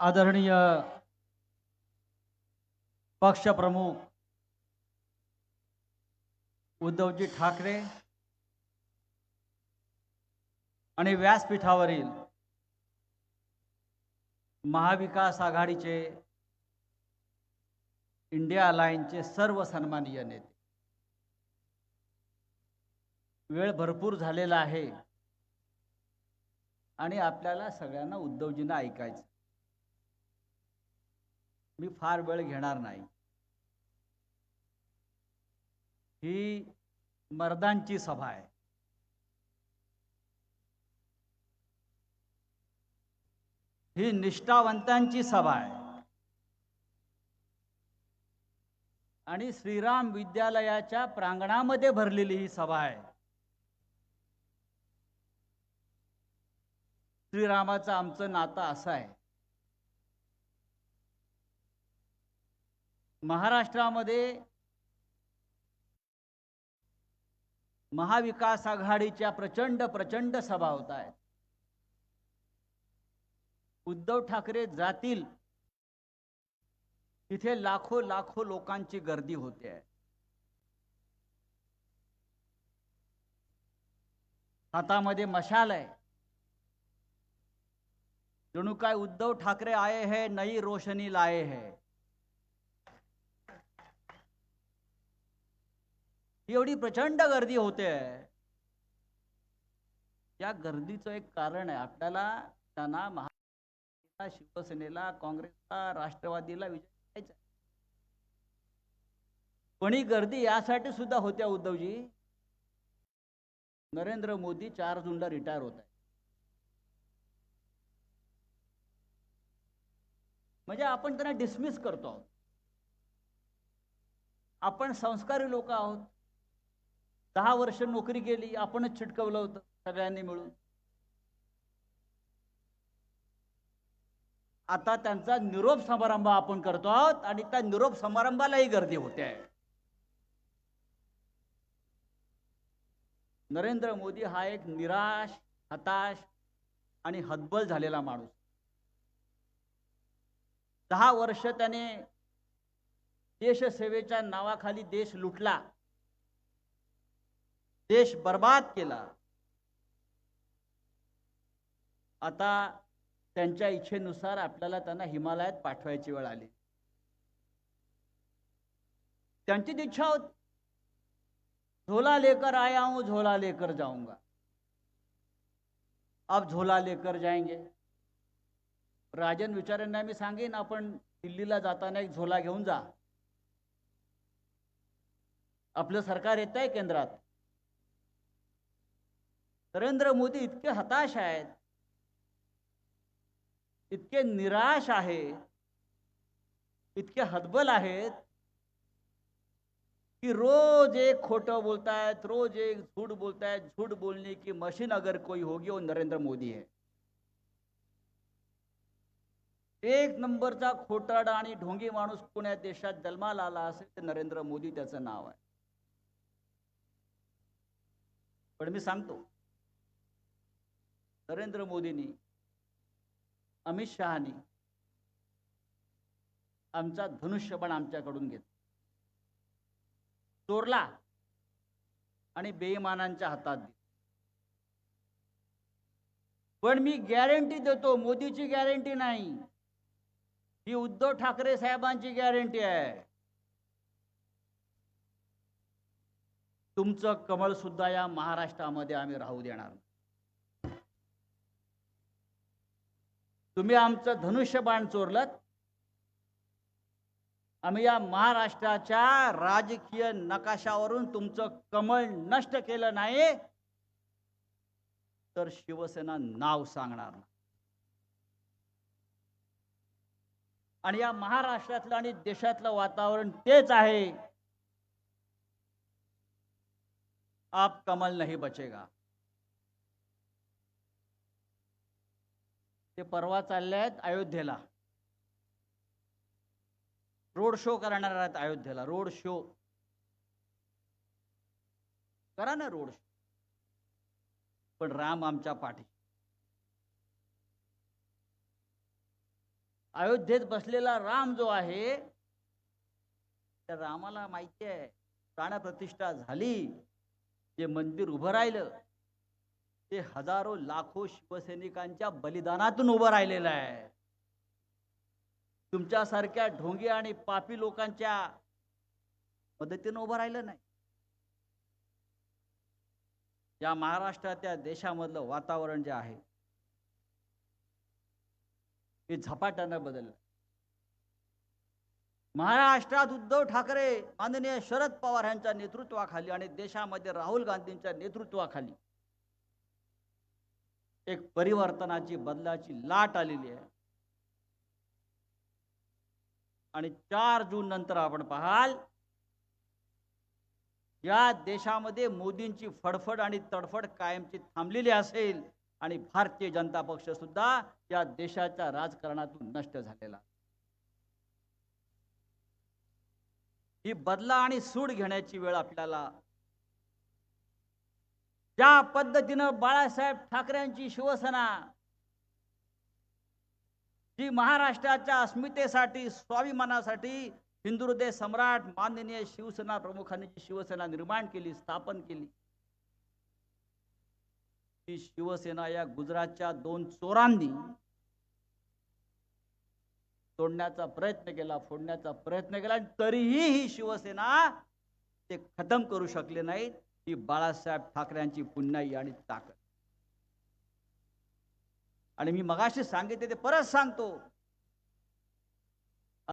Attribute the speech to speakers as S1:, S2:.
S1: आदरणीय पक्षप्रमुख उद्धवजी ठाकरे आणि व्यासपीठावरील महाविकास आघाडीचे इंडिया अलायन्सचे सर्व सन्माननीय नेते. वेळ भरपूर झालेला आहे आणि आपल्याला सगळ्यांना उद्धवजींना ऐकायचं. मी फार वेळ घेणार नाही. ही मर्दांची सभा आहे. ही निष्ठावंतांची सभा आहे. आणि श्रीराम विद्यालयाच्या प्रांगणामध्ये भरलेली ही सभा आहे. श्रीरामाचं आमचं नातं असं आहे. महाराष्ट्रामध्ये महाविकास आघाडीच्या प्रचंड प्रचंड सभा होत आहेत. उद्धव ठाकरे जातील. तिथे लाखो लाखो लोकांची गर्दी होते आहे. हातामध्ये मशाल आहे. जणू काय उद्धव ठाकरे आए है नई रोशनी लाए है. एवढी प्रचंड गर्दी होते. या गर्दीचं एक कारण आहे. आपल्याला त्यांना महा शिवसेनेला काँग्रेसला राष्ट्रवादीला विजय करायचा पण ही गर्दी यासाठी सुद्धा होत्या उद्धवजी. नरेंद्र मोदी चार जूनला रिटायर होत आहे म्हणजे आपण त्यांना डिसमिस करतो. आहोत आपण संस्कारी लोक आहोत. दहा वर्ष नोकरी केली आपणच छिटकवलं होतं सगळ्यांनी मिळून. आता त्यांचा निरोप समारंभ आपण करतो आहोत आणि त्या निरोप समारंभालाही गर्दी होते. नरेंद्र मोदी हा एक निराश हताश आणि हतबल झालेला माणूस. दहा वर्ष त्याने देशसेवेच्या नावाखाली देश लुटला. देश बर्बाद केला. आता त्यांच्या इच्छेनुसार आपल्याला त्यांना हिमालयात पाठवायची वेळ आली. त्यांचीच इच्छा होती. झोला लेकर आया हूं झोला लेकर जाऊंगा. अब झोला लेकर जाएंगे. राजन विचारांना मी सांगेन आपण दिल्लीला जाताना एक झोला घेऊन जा. आपलं सरकार येत आहे केंद्रात. नरेंद्र मोदी इतके हताश आहेत इतके निराश आहे इतके हतबल आहेत कि रोज एक खोटं बोलतायत रोज एक झूठ बोलतायत झूठ बोलने की मशीन अगर कोई होगी वो नरेंद्र मोदी है. एक नंबरचा खोटाडा आणि ढोंगी माणूस पुण्या देशात जन्माला आला असेल तर नरेंद्र मोदी त्याचं नाव आहे. पण मी सांगतो नरेंद्र मोदींनी अमित शहानी आमचा धनुष्यबाण आमच्याकडून घेत चोरला आणि बेईमानांच्या हातात दिला. पण मी गॅरंटी देतो मोदीची गॅरंटी नाही. ही उद्धव ठाकरे साहेबांची गॅरंटी आहे. तुमचं कमळ सुद्धा या महाराष्ट्रामध्ये आम्ही राहू देणार नाही. तुम्ही आमचं धनुष्यबाण चोरलत आम्ही या महाराष्ट्राच्या राजकीय नकाशावरून तुमचं कमळ नष्ट केलं नाही तर शिवसेना नाव सांगणार नाही. आणि या महाराष्ट्रातलं आणि देशातलं वातावरण तेच आहे. आप कमल नाही बचेगा. ते परवा चालले आहेत अयोध्येला. रोड शो करणार आहेत अयोध्येला रोड शो. करा ना रोड शो. पण राम आमच्या पाठी. अयोध्येत बसलेला राम जो आहे त्या रामाला माहिती आहे प्राणप्रतिष्ठा झाली जे मंदिर उभं राहिलं. ते हजारो लाखो शिवसैनिकांच्या बलिदानातून उभं राहिलेलं आहे. तुमच्यासारख्या ढोंगी आणि पापी लोकांच्या मदतीनं उभं राहिलं नाही. या महाराष्ट्राच्या देशामधलं वातावरण जे आहे हे झपाट्यानं बदललं. महाराष्ट्रात उद्धव ठाकरे माननीय शरद पवार यांच्या नेतृत्वाखाली आणि देशामध्ये राहुल गांधींच्या नेतृत्वाखाली एक परिवर्तनाची बदलाची लाट आलेली आहे. आणि चार जून नंतर आपण पाहाल या देशामध्ये मोदींची फडफड आणि तडफड कायमची थांबलेली असेल आणि भारतीय जनता पक्ष सुद्धा या देशाच्या राजकारणातून नष्ट झालेला ही बदला आणि सूड घेण्याची वेळ आपल्याला ज्या पद्धतीनं बाळासाहेब ठाकरेंची शिवसेना जी महाराष्ट्राच्या अस्मितेसाठी स्वाभिमानासाठी हिंदू हृदय सम्राट माननीय शिवसेना प्रमुखांनी जी शिवसेना निर्माण केली स्थापन केली ती शिवसेना या गुजरातच्या दोन चोरांनी तोडण्याचा प्रयत्न केला फोडण्याचा प्रयत्न केला आणि तरीही ही शिवसेना ते खतम करू शकले नाहीत. ही बाळासाहेब ठाकरेंची पुन्हाई आणि ताकद. आणि मी मगाशी सांगितले ते परत सांगतो.